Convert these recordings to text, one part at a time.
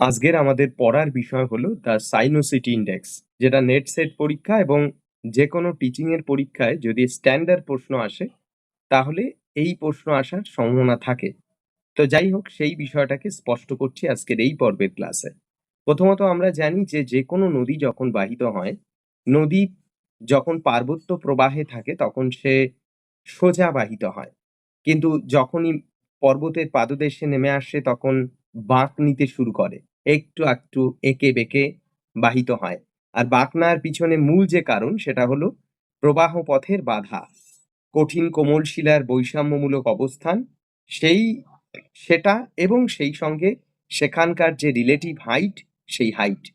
আজকের আমাদের পড়ার বিষয় হলো দ্য সাইনোসিটি ইন্ডেক্স যেটা নেট সেট পরীক্ষা এবং যে কোনো টিচিং এর পরীক্ষায় যদি স্ট্যান্ডার্ড প্রশ্ন আসে, তাহলে এই প্রশ্ন আসার সম্ভাবনা থাকে। তো যাই হোক, সেই বিষয়টাকে স্পষ্ট করছি আজকের এই পর্বের ক্লাসে প্রথমত আমরা জানি যে যে কোনো নদী যখন বাহিত হয়, নদী যখন পার্বত্য প্রবাহে থাকে, তখন সে সোজা বাহিত হয়। কিন্তু যখনই পর্বতের পাদদেশে নেমে আসে, তখন বাঁক নিতে শুরু করে। একটু একটু এঁকে বেঁকে বাহিত হয়। আর বাঁক নেওয়ার পিছনে মূল যে কারণ, সেটা হলো প্রবাহ পথের বাধা। কঠিন কোমল শিলার বৈষম্যমূলক অবস্থান, সেই, সেটা এবং সেই সঙ্গে সেখানকার যে রিলেটিভ হাইট সেই হাইট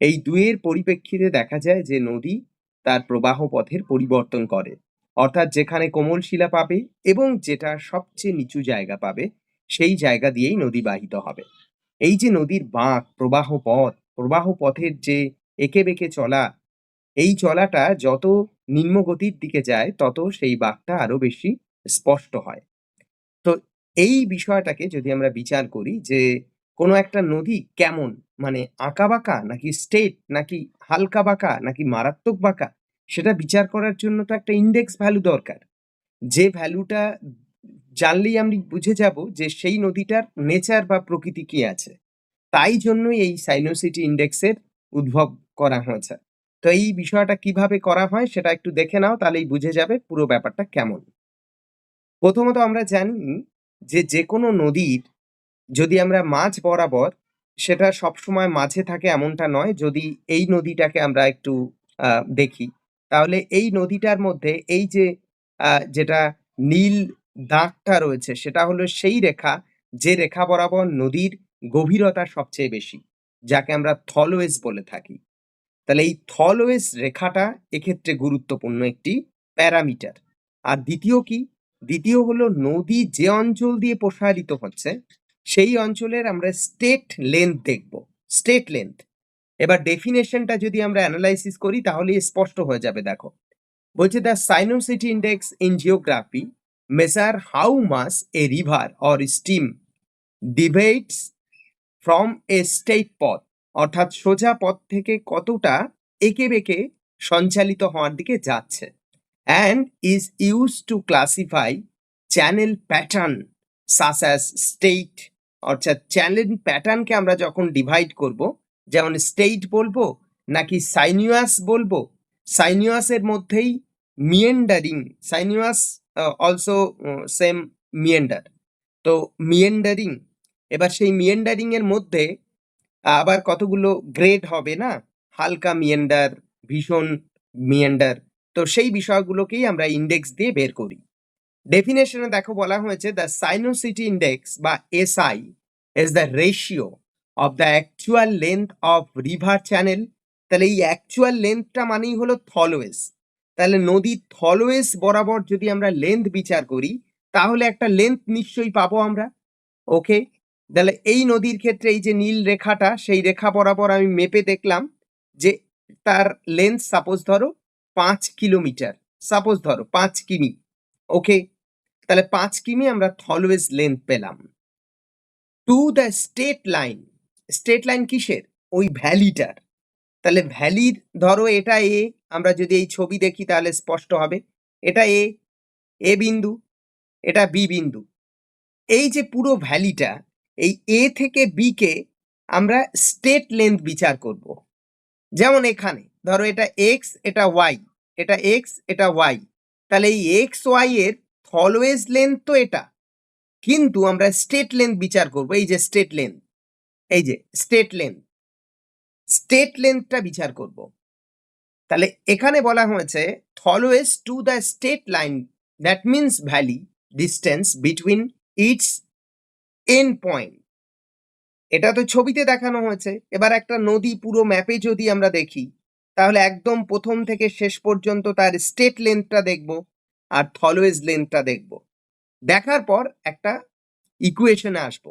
এই দুয়ের পরিপ্রেক্ষিতে দেখা যায় যে নদী তার প্রবাহ পথের পরিবর্তন করে। অর্থাৎ যেখানে কোমল শিলা পাবে এবং যেটা সবচেয়ে নিচু জায়গা পাবে সেই জায়গা দিয়েই নদী বাহিত হবে। এই যে নদীর বাঁক, প্রবাহ পথ, প্রবাহ পথের যে এঁকে বেঁকে চলা, এই চলাটা যত নিম্নগতির দিকে যায়, তত সেই বাঁকটা আরও বেশি স্পষ্ট হয়। তো এই বিষয়টাকে যদি আমরা বিচার করি যে কোনো একটা নদী কেমন মানে আঁকা বাঁকা নাকি স্টেট নাকি হালকা বাঁকা নাকি মারাত্মক বাঁকা, সেটা বিচার করার জন্য তো একটা ইন্ডেক্স ভ্যালু দরকার। যে ভ্যালুটা জানলেই আমি বুঝে যাব যে সেই নদীটার নেচার বা প্রকৃতি কি আছে। তাই জন্যই এই সাইনোসিটি ইন্ডেক্সের উদ্ভব করা হয়েছে। তো এই বিষয়টা কীভাবে করা হয় সেটা একটু দেখে নাও, তাহলেই বুঝে যাবে পুরো ব্যাপারটা কেমন। প্রথমত আমরা জানি যে যে কোনো নদীর যদি আমরা মাঝ বরাবর, সেটা সবসময় মাঝে থাকে এমনটা নয়, যদি এই নদীটাকে আমরা একটু দেখি, তাহলে এই নদীটার মধ্যে এই যে যেটা নীল দাগটা রয়েছে, সেটা হলো সেই রেখা, যে রেখা বরাবর নদীর গভীরতা সবচেয়ে বেশি, যাকে আমরা থলওয়েজ বলে থাকি। তাহলে এই থলওয়েজ রেখাটা এক্ষেত্রে গুরুত্বপূর্ণ একটি প্যারামিটার। আর দ্বিতীয় কি? দ্বিতীয় হলো নদী যে অঞ্চল দিয়ে প্রসারিত হচ্ছে, সেই অঞ্চলের আমরা স্টেট লেন্থ দেখব, স্টেট লেন্থ। এবার ডেফিনেশনটা যদি আমরা অ্যানালাইসিস করি তাহলে স্পষ্ট হয়ে যাবে, দেখো। বলছে the sinuosity index in geography measure how much a river or stream divides from a straight পথ অর্থাৎ সোজা পথ থেকে কতটা এঁকে বেঁকে সঞ্চালিত হওয়ার দিকে যাচ্ছে and is use to classify channel pattern such as straight অর্থাৎ চ্যানেল প্যাটার্নকে আমরা যখন ডিভাইড করব, যেমন স্টেট বলব নাকি সাইনিয়াস বলব সাইনিয়াসের মধ্যেই meandering sinuous also same meander তো মিয়েন্ডারিং এবার সেই মিয়েন্ডারিং এর মধ্যে আবার কতগুলো গ্রেড হবে না? হালকা মিয়েন্ডার ভীষণ মিয়েন্ডার তো সেই বিষয়গুলোকেই আমরা ইন্ডেক্স দিয়ে বের করি। ডেফিনেশনে দেখো বলা হয়েছে দ্য সাইনোসিটি ইন্ডেক্স বা SI is the ratio of the actual length of river channel তাহলে এই অ্যাকচুয়াল লেন্থটা মানেই হলো থলওয়েজ তাহলে নদীর থলওয়েজ বরাবর যদি আমরা লেন্থ বিচার করি, তাহলে একটা লেন্থ নিশ্চয়ই পাবো আমরা। ওকে তাহলে এই নদীর ক্ষেত্রে এই যে নীল রেখাটা, সেই রেখা বরাবর আমি মেপে দেখলাম যে তার লেন্থ সাপোজ ধরো পাঁচ কিলোমিটার। সাপোজ ধরো পাঁচ কিমি। ওকে তাহলে পাঁচ কিমি আমরা থলওয়েজ লেন্থ পেলাম। To the straight line straight line কিসের? ওই ভ্যালিটার তাহলে ভ্যালির ধরো এটা এ আমরা যদি এই ছবি দেখি তাহলে স্পষ্ট হবে। এটা এ এ বিন্দু, এটা বি বিন্দু। এই যে পুরো ভ্যালিটা এই এ থেকে বি কে আমরা স্টেট লেন্থ বিচার করব। যেমন এখানে, ধরো এটা এক্স এটা ওয়াই এটা এক্স এটা ওয়াই তাহলে এই এক্স ওয়াই এর থলওয়েজ লেন্থ তো এটা। কিন্তু আমরা স্টেট লেন্থ বিচার করব, এই যে স্টেট লেন্থ এই যে স্টেট লেন্থ স্টেট লেন্থটা বিচার করব। তাহলে এখানে বলা হয়েছে thalweg to the straight line that means valley distance between its end point এটা তো ছবিতে দেখানো হয়েছে। এবার একটা নদী পুরো ম্যাপে যদি আমরা দেখি, তাহলে একদম প্রথম থেকে শেষ পর্যন্ত তার স্টেট লেন্থটা দেখব আর থলওয়েজ লেন্থটা দেখব। দেখার পর একটা ইকুয়েশনে আসব।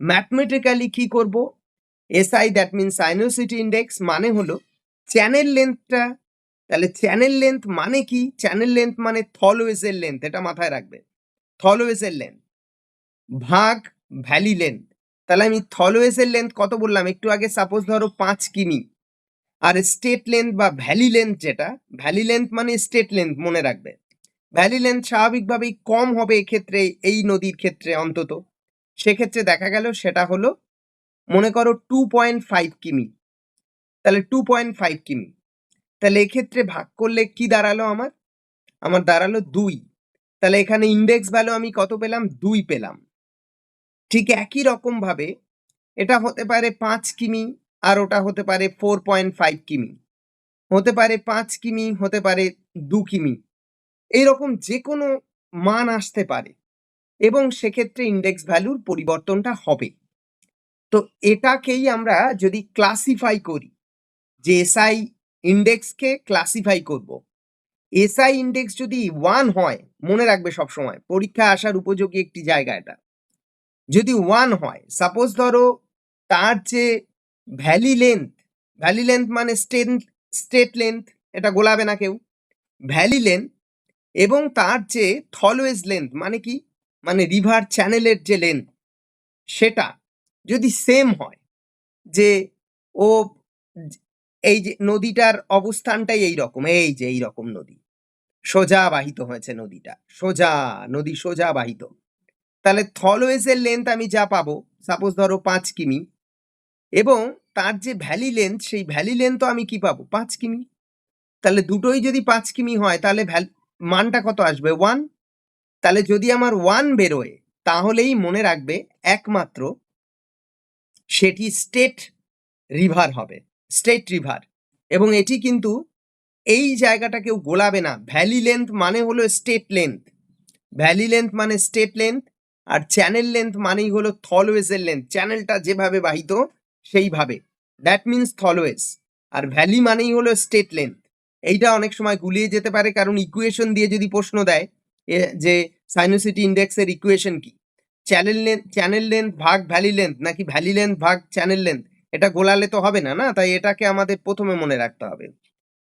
ম্যাথমেটিক্যালি কি করব? SI that mean sinuosity index মানে হলো চ্যানেল লেন্থটা তাহলে চ্যানেল লেন্থ মানে কি? চ্যানেল লেন্থ মানে থলওয়েজের লেন্থ এটা মাথায় রাখবে। থলওয়েজের লেন্থ ভাগ ভ্যালি লেন্থ তাহলে আমি থলওয়েজের লেন্থ কত বললাম? একটু আগে সাপোজ ধরো পাঁচ কিমি। আর স্টেট লেন্থ বা ভ্যালি লেন্থ যেটা, ভ্যালি লেন্থ মানে স্টেট লেন্থ মনে রাখবে। ভ্যালি লেন্থ স্বাভাবিকভাবেই কম হবে এক্ষেত্রে, এই নদীর ক্ষেত্রে অন্তত। সেক্ষেত্রে দেখা গেল সেটা হলো মনে করো টু পয়েন্ট ফাইভ কিমি। তাহলে টু পয়েন্ট ফাইভ কিমি। তাহলে এক্ষেত্রে ভাগ করলে কি দাঁড়াল আমার? আমার দাঁড়াল দুই। তাহলে এখানে ইন্ডেক্স ভ্যালু আমি কত পেলাম? দুই পেলাম। ঠিক একই রকম ভাবে এটা হতে পারে পাঁচ কিমি আর ওটা হতে পারে ফোর পয়েন্ট ফাইভ কিমি। হতে পারে পাঁচ কিমি, হতে পারে দু কিমি। এইরকম যে কোনো মান আসতে পারে। এবং সেক্ষেত্রে ইন্ডেক্স ভ্যালুর পরিবর্তনটা হবে। তো এটাকেই আমরা যদি ক্লাসিফাই করি, যে এসআই ইন্ডেক্সকে ক্লাসিফাই করব। এসআই ইন্ডেক্স যদি ওয়ান হয়, মনে রাখবে সবসময়, পরীক্ষা আসার উপযোগী একটি জায়গা এটা। যদি ওয়ান হয় সাপোজ ধরো তার যে ভ্যালি লেন্থ ভ্যালি লেন্থ মানে স্টেট স্টেট লেন্থ এটা গোলাবে না কেউ। ভ্যালি লেন্থ এবং তার যে থলওয়েজ লেন্থ মানে কি? মানে রিভার চ্যানেলের যে লেন্থ সেটা যদি সেম হয়, যে ও এই যে নদীটার অবস্থানটাই এই রকম এই যে এই রকম নদী, সোজা বাহিত হয়েছে নদীটা, সোজা, নদী সোজা বাহিত। তাহলে থলওয়েজের লেন্থ আমি যা পাবো সাপোজ ধরো পাঁচ কিমি, এবং তার যে ভ্যালি লেন্থ সেই ভ্যালি লেন্থও আমি কি পাবো? পাঁচ কিমি। তাহলে দুটোই যদি পাঁচ কিমি হয়, তাহলে ভ্যাল মানটা কত আসবে? ওয়ান তাহলে যদি আমার ওয়ান বেরোয়, তাহলেই মনে রাখবে একমাত্র সেটি স্টেট রিভার হবে স্টেট রিভার এবং এটি কিন্তু এই জায়গাটা কেউ গোলাবে না ভ্যালি লেন্থ মানে হলো স্টেট লেন্থ ভ্যালি লেন্থ মানে স্টেট লেন্থ আর চ্যানেল লেন্থ মানেই হলো থলওয়েজের লেন্থ চ্যানেলটা যেভাবে বাহিত, সেইভাবে। দ্যাট মিনস থলওয়েজ আর ভ্যালি মানেই হলো স্টেট লেন্থ এইটা অনেক সময় গুলিয়ে যেতে পারে, কারণ ইকুয়েশন দিয়ে যদি প্রশ্ন দেয় যে সাইনোসিটি ইন্ডেক্সের ইকুয়েশন কি? চ্যানেল লেন্থ চ্যানেল লেন্থ ভাগ ভ্যালি লেন্থ নাকি ভ্যালি লেন্থ ভাগ চ্যানেল লেন্থ এটা গোলালে তো হবে না না? তাই এটাকে আমাদের প্রথমে মনে রাখতে হবে।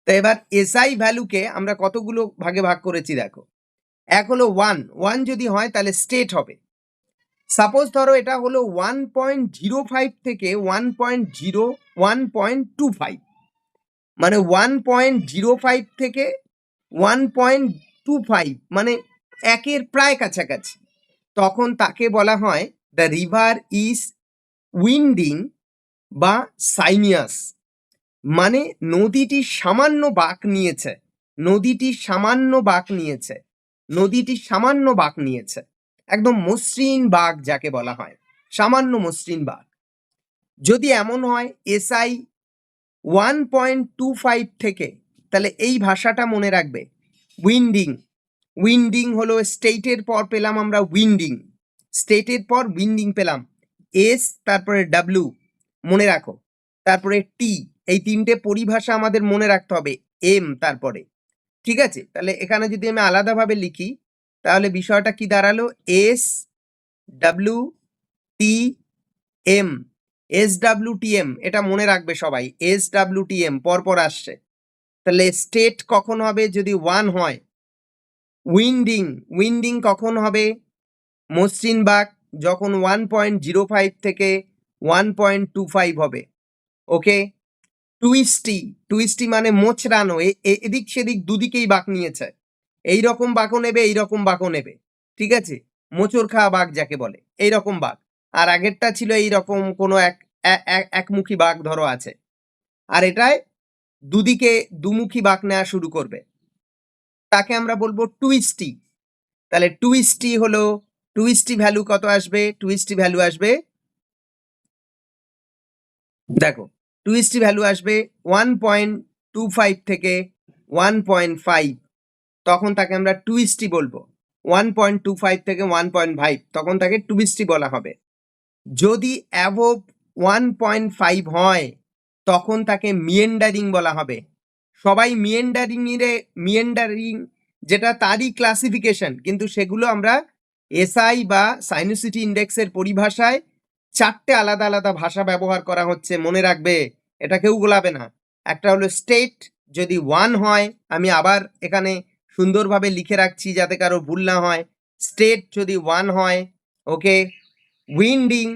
তো এবার এসআই ভ্যালুকে আমরা কতগুলো ভাগে ভাগ করেছি দেখো। এক হলো ওয়ান ওয়ান যদি হয় তাহলে স্টেট হবে। সাপোজ ধরো এটা হলো ওয়ান পয়েন্ট জিরো ফাইভ থেকে one point zero one point two five মানে ওয়ান পয়েন্ট জিরো ফাইভ থেকে ওয়ান পয়েন্ট টু ফাইভ মানে একের প্রায় কাছাকাছি। তখন তাকে বলা হয় দ্য রিভার ইজ উইন্ডিং বা সাইনিয়াস মানে নদীটি সামান্য বাঁক নিয়েছে। নদীটি সামান্য বাঁক নিয়েছে। নদীটি সামান্য বাঁক নিয়েছে। একদম মসৃণ বাঘ যাকে বলা হয়। সামান্য মসৃণ বাঘ যদি এমন হয় SI one point two five থেকে, তাহলে এই ভাষাটা মনে রাখবে। উইন্ডিং। উইন্ডিং হলো স্টেটের পর পেলাম আমরা উইন্ডিং। স্টেটের পর উইন্ডিং পেলাম। এস, তারপরে ডাব্লু মনে রাখো। তারপরে টি, এই তিনটে পরিভাষা আমাদের মনে রাখতে হবে। এম, তারপরে। ঠিক আছে? তাহলে এখানে যদি আমি আলাদাভাবে লিখি, তাহলে বিষয়টা কি দাঁড়াল? S W T, M. S W T, M, এটা মনে রাখবে সবাই। এস ডাব্লু টি, এম, পরপর আসছে। তাহলে স্টেট কখন হবে? যদি ওয়ান হয় উইন্ডিং উইন্ডিং কখন হবে? মসৃণ বাঘ যখন ওয়ান পয়েন্ট জিরো ফাইভ থেকে ওয়ান পয়েন্ট টু ফাইভ হবে। ওকে টুইস্টি টুইস্টি মানে মোচড়ানো এদিক সেদিক দুদিকেই বাঁক নিয়েছে। এই রকম বাঁকও নেবে এই রকম বাঁকও নেবে। ঠিক আছে? মোচর খাওয়া বাঘ যাকে বলে এই রকম বাঘ। আর আগেরটা ছিল এই রকম কোনো এক একমুখী বাঘ ধরো আছে। আর এটায় দুদিকে দুমুখী বাঘ নেওয়া শুরু করবে। তাকে আমরা বলব টুইস্টি তাহলে টুইস্টি হলো টুইস্টি ভ্যালু কত আসবে? টুইস্টি ভ্যালু আসবে, দেখো টুইস্টি ভ্যালু আসবে ওয়ান পয়েন্ট টু ফাইভ থেকে ওয়ান পয়েন্ট ফাইভ তখন তাকে আমরা টুইস্টি বলব ওয়ান পয়েন্ট টু ফাইভ থেকে ওয়ান পয়েন্ট ফাইভ তখন তাকে টুইস্টি বলা হবে। যদি অ্যাভোভ ওয়ান পয়েন্ট ফাইভ হয়, তখন তাকে মিয়েন্ডারিং বলা হবে। সবাই মিয়েন্ডারিং এর মিয়েন্ডারিং যেটা তারই ক্লাসিফিকেশন কিন্তু সেগুলো আমরা এসআই বা সাইনোসিটি ইন্ডেক্সের পরিভাষায় চারটে আলাদা আলাদা ভাষা ব্যবহার করা হচ্ছে, মনে রাখবে, এটা কেউ গোলাবে না। একটা হলো স্টেট যদি ওয়ান হয়, আমি আবার এখানে সুন্দরভাবে লিখে রাখছি যাতে কারও ভুল না হয়। স্টেট যদি ওয়ান হয় ওকে উইন্ডিং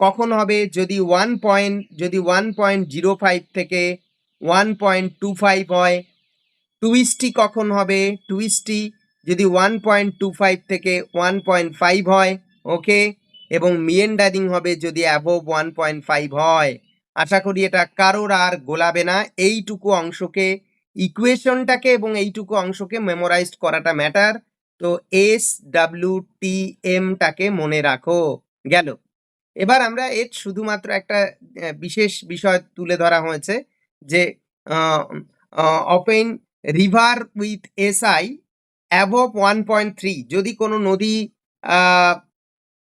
কখন হবে? যদি ওয়ান পয়েন্ট যদি ওয়ান পয়েন্ট জিরো ফাইভ থেকে ওয়ান পয়েন্ট টু ফাইভ হয়। টুইস্টি কখন হবে? টুইস্টি যদি ওয়ান পয়েন্ট টু ফাইভ থেকে ওয়ান পয়েন্ট ফাইভ হয় ওকে এবং মিয়েন্ডারিং হবে যদি অ্যাবোভ ওয়ান পয়েন্ট ফাইভ হয়। আশা করি এটা কারোর আর গোলাবে না। এইটুকু অংশকে ইকুয়েশনটাকে এবং এইটুকু অংশকে মেমোরাইজ করাটা ম্যাটার তো এস ডাব্লিউ টি এমটাকে মনে রাখো। গেল। এবার আমরা এর শুধুমাত্র একটা বিশেষ বিষয় তুলে ধরা হয়েছে। যে open river with SI above one point three যদি কোনো নদী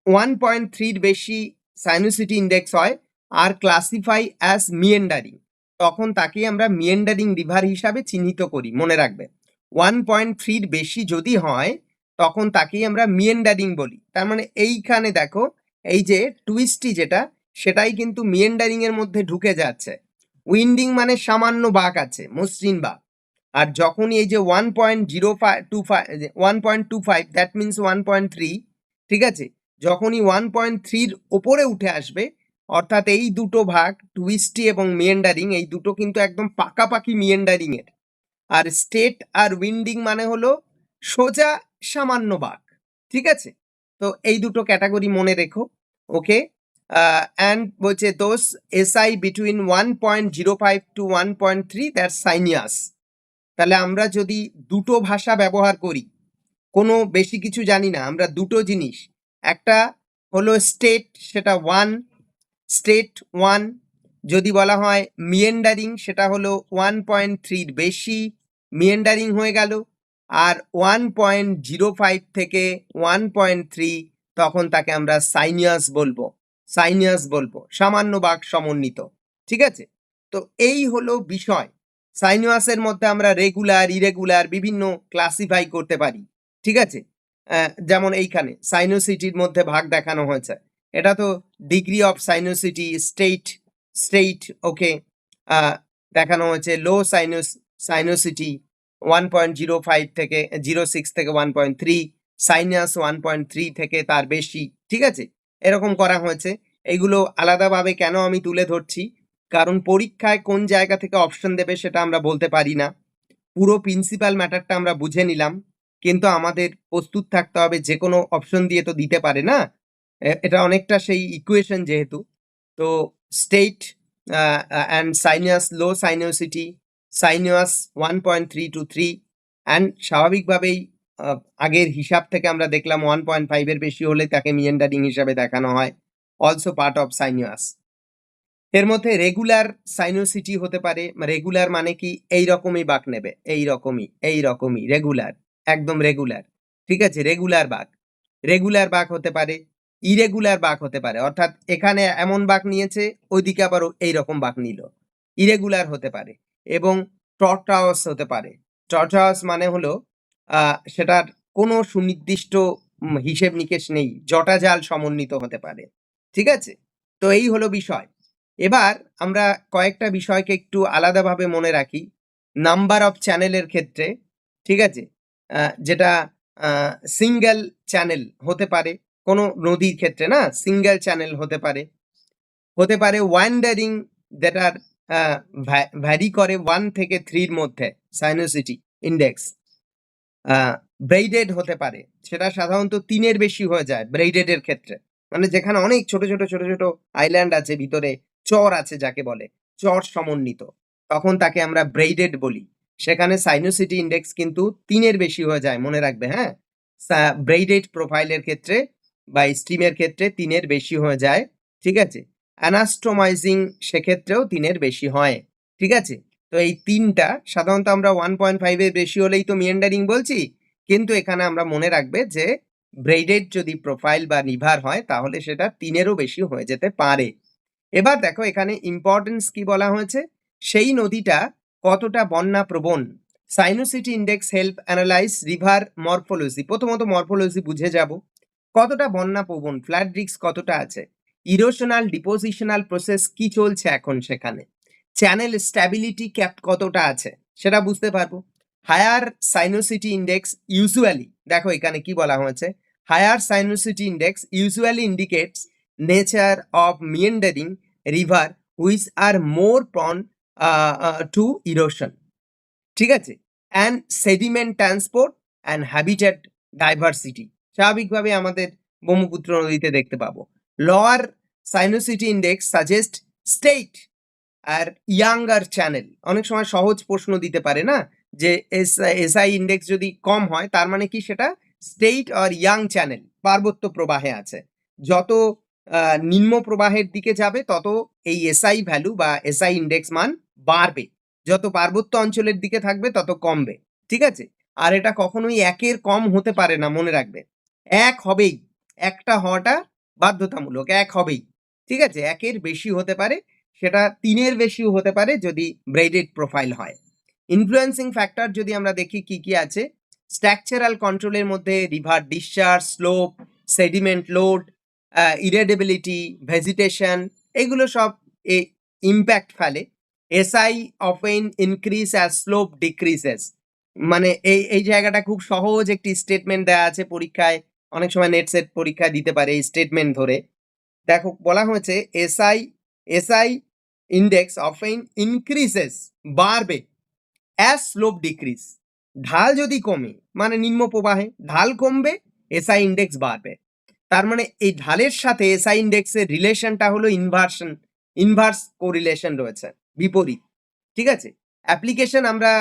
ওয়ান পয়েন্ট থ্রির বেশি সাইনোসিটি ইন্ডেক্স হয়, আর ক্লাসিফাই অ্যাজ মিয়েন্ডারিং তখন তাকে আমরা মিয়েন্ডারিং রিভার হিসাবে চিহ্নিত করি, মনে রাখবে। ওয়ান পয়েন্ট থ্রির বেশি যদি হয়, তখন তাকেই আমরা মিয়েন্ডারিং বলি। তার মানে এইখানে দেখো, এই যে টুইস্টি যেটা, সেটাই কিন্তু মিয়েন্ডারিংয়ের মধ্যে ঢুকে যাচ্ছে। উইন্ডিং মানে সামান্য বাঁক আছে, মসৃণ বাঁক। আর যখনই এই যে one point zero five to five one point two five that means one point three ঠিক আছে? যখনই ওয়ান পয়েন্ট থ্রির ওপরে উঠে আসবে, অর্থাৎ এই দুটো ভাগ টুইস্টি এবং মিয়েন্ডারিং এই দুটো কিন্তু একদম পাকাপাকি মিয়েন্ডারিং এর। আর স্টেট আর উইন্ডিং মানে হলো সোজা সামান্য বাঁক, ঠিক আছে? তো এই দুটো ক্যাটাগরি মনে রেখো ওকে বলছে between one point zero five to one point three that sinuous তাহলে আমরা যদি দুটো ভাষা ব্যবহার করি, কোনো বেশি কিছু জানি না, আমরা দুটো জিনিস। একটা হলো স্টেট সেটা ওয়ান স্টেট ওয়ান যদি বলা হয় মিয়েন্ডারিং সেটা হলো ওয়ান পয়েন্ট থ্রির বেশি মিয়েন্ডারিং হয়ে গেল, আর ওয়ান পয়েন্ট জিরো ফাইভ থেকে ওয়ান পয়েন্ট থ্রি তখন তাকে আমরা সাইনিয়াস বলব। সাইনিয়াস বলব, সামান্য বাক সমন্বিত, ঠিক আছে? তো এই হলো বিষয়। সাইনিয়াসের মধ্যে আমরা রেগুলার ইরেগুলার বিভিন্ন ক্লাসিফাই করতে পারি, ঠিক আছে? যেমন এইখানে সাইনোসিটির মধ্যে ভাগ দেখানো হয়েছে। এটা তো degree of sinuosity straight straight okay দেখানো হয়েছে low sinuous sinuosity one point zero five থেকে জিরো সিক্স থেকে one point three sinuous one point three থেকে তার বেশি, ঠিক আছে? এরকম করা হয়েছে। এইগুলো আলাদাভাবে কেন আমি তুলে ধরছি? কারণ পরীক্ষায় কোন জায়গা থেকে অপশন দেবে সেটা আমরা বলতে পারি না। পুরো প্রিন্সিপাল ম্যাটারটা আমরা বুঝে নিলাম। কিন্তু আমাদের প্রস্তুত থাকতে হবে যে কোনো অপশন দিয়ে তো দিতে পারে না। এটা অনেকটা সেই ইকুয়েশন যেহেতু। তো straight and sinuous low sinuosity sinuous one point three to three and স্বাভাবিকভাবেই আগের হিসাব থেকে আমরা দেখলাম ওয়ান পয়েন্ট ফাইভের বেশি হলে তাকে মিয়েন্ডারিং হিসাবে দেখানো হয় অলসো পার্ট অফ সাইনাস এর মধ্যে রেগুলার সাইনোসিটি হতে পারে রেগুলার মানে কি? এই রকমই বাঘ নেবে, এই রকমই এই রকমই রেগুলার একদম রেগুলার ঠিক আছে? রেগুলার বাঘ রেগুলার বাঘ হতে পারে ইরেগুলার বাঘ হতে পারে, অর্থাৎ এখানে এমন বাঘ নিয়েছে, ওইদিকে আবার এই রকম বাঁক নিল ইরেগুলার হতে পারে এবং টর্টাওয়াস হতে পারে টর্টাওয়াস মানে হলো সেটার কোনো সুনির্দিষ্ট হিসেব নিকেশ নেই। জটাজাল সমন্বিত হতে পারে। ঠিক আছে? তো এই হলো বিষয়। এবার আমরা কয়েকটা বিষয়কে একটু আলাদাভাবে মনে রাখি। নাম্বার অফ চ্যানেলের ক্ষেত্রে, ঠিক আছে? যেটা সিঙ্গেল চ্যানেল হতে পারে। কোনো নদীর ক্ষেত্রে না, সিঙ্গেল চ্যানেল হতে পারে। হতে পারে ওয়ান্ডারিং যেটার ভ্যারি করে ওয়ান থেকে থ্রির মধ্যে সাইনোসিটি ইন্ডেক্স ব্রেইডেড হতে পারে। সেটা সাধারণত তিনের বেশি হয়ে যায় ব্রেইডেডের ক্ষেত্রে। মানে যেখানে অনেক ছোট ছোট ছোট ছোট আইল্যান্ড আছে, ভিতরে চর আছে যাকে বলে, চর সমন্বিত। তখন তাকে আমরা ব্রেইডেড বলি। সেখানে সাইনোসিটি ইন্ডেক্স কিন্তু তিনের বেশি হয়ে যায়, মনে রাখবে হ্যাঁ? ব্রেইডেড প্রোফাইলের ক্ষেত্রে বা স্ট্রিমের ক্ষেত্রে তিনের বেশি হয়ে যায়, ঠিক আছে? অ্যানাস্টোমাইজিং সেক্ষেত্রেও তিনের বেশি হয়, ঠিক আছে? তো এই তিনটা, সাধারণত আমরা ওয়ান পয়েন্ট ফাইভের বেশি হলেই তো মিয়েন্ডারিং বলছি, কিন্তু এখানে আমরা মনে রাখবে যে ব্রেইডেড যদি প্রোফাইল বা নিভার হয়, তাহলে সেটা তিনেরও বেশি হয়ে যেতে পারে। এবার দেখো এখানে ইম্পর্টেন্স কি বলা হয়েছে? সেই নদীটা কতটা বন্যা প্রবণ? Sinuosity index help analyse river morphology প্রথমত মরফোলজি বুঝে যাব। কতটা বন্যা প্রবণ? ফ্ল্যাট রিক্স কতটা আছে? ইরোশনাল ডিপোজিশনাল প্রসেস কি চলছে এখন সেখানে? চ্যানেল স্ট্যাবিলিটি ক্যাপ কতটা আছে, সেটা বুঝতে পারব। হায়ার সাইনোসিটি ইন্ডেক্স ইউজুয়ালি দেখো এখানে কি বলা হয়েছে? Higher sinuosity index usually indicates nature of meandering river which are more prone to erosion ঠিক আছে? And sediment transport and habitat diversity স্বাভাবিকভাবে আমাদের ব্রহ্মপুত্র নদীতে দেখতে পাবো। Lower sinuosity index suggest straight আর ইয়াঙ্গার চ্যানেল অনেক সময় সহজ প্রশ্ন দিতে পারে না? যে এস, এসআই ইন্ডেক্স যদি কম হয়, তার মানে কি সেটা? স্টেট আর ইয়াং চ্যানেল পার্বত্য প্রবাহে আছে। যত নিম্ন প্রবাহের দিকে যাবে, তত এই এসআই ভ্যালু বা এসআই ইন্ডেক্স মান বাড়বে। যত পার্বত্য অঞ্চলের দিকে থাকবে, তত কমবে। ঠিক আছে? আর এটা কখনোই একের কম হতে পারে না, মনে রাখবে। এক হবেই। একটা হওয়াটা বাধ্যতামূলক, এক হবেই। ঠিক আছে? একের বেশি হতে পারে। সেটা তিনের বেশিও হতে পারে যদি ব্রেডেড প্রোফাইল হয়। ইনফ্লুয়েন্সিং ফ্যাক্টর যদি আমরা দেখি কি কি আছে স্ট্রাকচারাল কন্ট্রোলের মধ্যে river discharge slope sediment load erodibility vegetation এগুলো সব এই ইম্প্যাক্ট ফেলে। SI often increase as slope decreases মানে এই এই জায়গাটা খুব সহজ একটি স্টেটমেন্ট দেওয়া আছে পরীক্ষায়। অনেক সময় নেট সেট পরীক্ষা দিতে পারে এই স্টেটমেন্ট ধরে। দেখো, বলা হয়েছে SI SI index often increases বাড়বে অ্যাজ স্লোপ ডিক্রিজ ঢাল যদি কমে মানে নিম্ন প্রবাহে, ঢাল কমবে এসআই ইন্ডেক্স বাড়বে। তার মানে এই ঢালের সাথে এসআই ইন্ডেক্সের রিলেশনটা হলো ইনভার্সন ইনভার্স কোরিলেশন রয়েছে, বিপরীত। ঠিক আছে? অ্যাপ্লিকেশন আমরা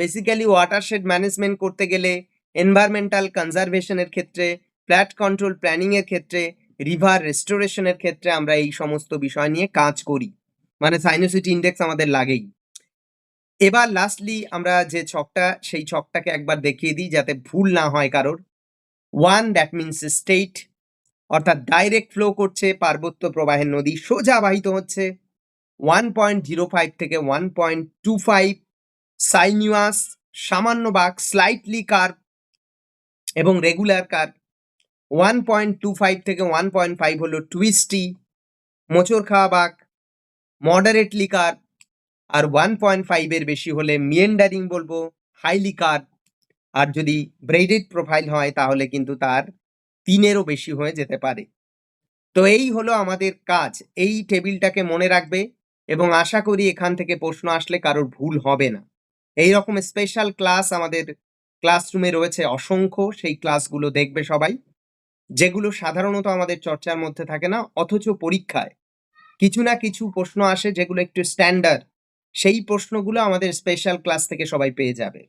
বেসিক্যালি ওয়াটারশেড ম্যানেজমেন্ট করতে গেলে এনভায়রনমেন্টাল কনজারভেশনের ক্ষেত্রে ফ্ল্যাট কন্ট্রোল প্ল্যানিং এর ক্ষেত্রে রিভার রেস্টোরেশনের ক্ষেত্রে আমরা এই সমস্ত বিষয় নিয়ে কাজ করি। মানে সাইনোসিটি ইন্ডেক্স আমাদের লাগেই। এবার লাস্টলি আমরা যে ছকটা, সেই ছকটাকে একবার দেখিয়ে দিই যাতে ভুল না হয় কারোর। ওয়ান দ্যাট মিনস স্টেট অর্থাৎ ডাইরেক্ট ফ্লো করছে পার্বত্য প্রবাহের নদী, সোজা বাহিত হচ্ছে। ওয়ান পয়েন্ট জিরো ফাইভ থেকে one point two five sinuous সামান্য বাঘ স্লাইটলি কার এবং রেগুলার কার ওয়ান পয়েন্ট টু ফাইভ থেকে ওয়ান পয়েন্ট ফাইভ হলো টুইস্টি মোচর খাওয়া বাঘ মডারেটলি কার আর ওয়ান পয়েন্ট ফাইভের বেশি হলে মিয়েন্ডারিং বলব হাইলি কার আর যদি ব্রেডেড প্রোফাইল হয় তাহলে কিন্তু তার তিনেরও বেশি হয়ে যেতে পারে। তো এই হলো আমাদের কাজ। এই টেবিলটাকে মনে রাখবে এবং আশা করি এখান থেকে প্রশ্ন আসলে কারোর ভুল হবে না। এই রকম স্পেশাল ক্লাস আমাদের ক্লাসরুমে রয়েছে অসংখ্য, সেই ক্লাসগুলো দেখবে সবাই। যেগুলো সাধারণত আমাদের চর্চার মধ্যে থাকে না, অথচ পরীক্ষায়। কিছু না কিছু প্রশ্ন আসে যেগুলো একটু স্ট্যান্ডার্ড সেই প্রশ্নগুলো আমাদের স্পেশাল ক্লাস থেকে সবাই পেয়ে যাবে।